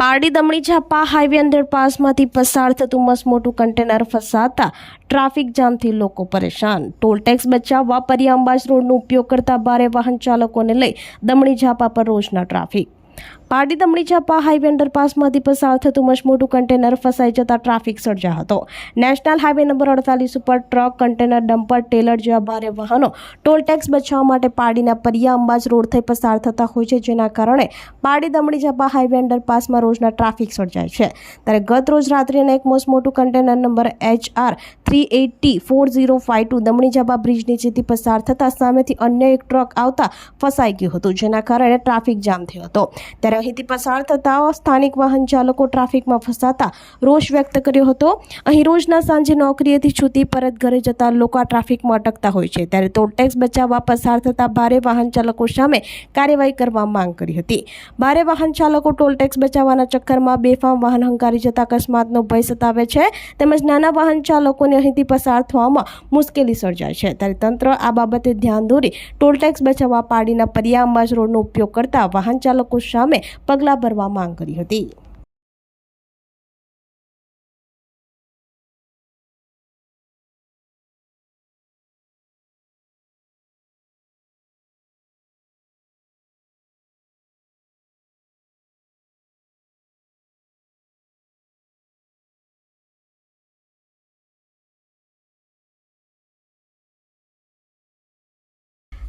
Pardi Damani Zapa highway અંડરપાસમાંથી પસાર થતું મસમોટું કન્ટેનર ફસાતા ટ્રાફિક જામથી લોકો પરેશાન. ટોલ ટેક્સ બચાવવા પરિયાંબાજ રોડનો ઉપયોગ કરતા ભારે વાહન ચાલકોને લઈ દમણી ઝાપા પર રોજના ટ્રાફિક. પારડી દમણી ઝાપા હાઈવે અંડરપાસમાંથી પસાર થતું મસમોટું કન્ટેનર ફસાઈ જતા ટ્રાફિક સર્જા હતો. નેશનલ હાઈવે નંબર અડતાલીસ ઉપર ટ્રક, કન્ટેનર, ડમ્પર, ટેલર જેવા ભારે વાહનો ટોલ ટેક્સ બચાવવા માટે પારડીના પરિયા અંબાજ રોડ થઈ પસાર થતા હોય છે, જેના કારણે પારડી દમણી ઝાપા હાઈવે અંડરપાસમાં રોજના ટ્રાફિક સર્જાય છે. ત્યારે ગત રોજ રાત્રિના એક મોટું container number H R three eighty four zero five two Damani Zapa bridge નીચેથી પસાર થતાં સામેથી અન્ય એક ટ્રક આવતા ફસાઈ ગયું હતું, જેના કારણે ટ્રાફિક જામ થયો હતો. ત્યારે અહીંથી પસાર થતા સ્થાનિક વાહન ચાલકો ટ્રાફિકમાં ફસાતા રોષ વ્યક્ત કર્યો હતો. અહીં રોજના સાંજે નોકરીએથી છૂટી પરત ઘરે જતા લોકો ટ્રાફિકમાં અટકતા હોય છે. ત્યારે ટોલ ટેક્સ બચાવવા પસાર થતા ભારે વાહન ચાલકો સામે કાર્યવાહી કરવા માંગ કરી હતી. ભારે વાહન ચાલકો ટોલ ટેક્સ બચાવવાના ચક્કરમાં બેફામ વાહન હંકારી જતા અકસ્માતનો ભય સતાવે છે. તેમજ નાના વાહન ચાલકોને અહીંથી પસાર થવામાં મુશ્કેલી સર્જાય છે. ત્યારે તંત્ર આ બાબતે ધ્યાન દોરી ટોલ ટેક્સ બચાવવા પાડીના પરિયા અંબાજ રોડનો ઉપયોગ કરતા વાહન ચાલકો સામે પગલાં ભરવા માંગ કરી હતી.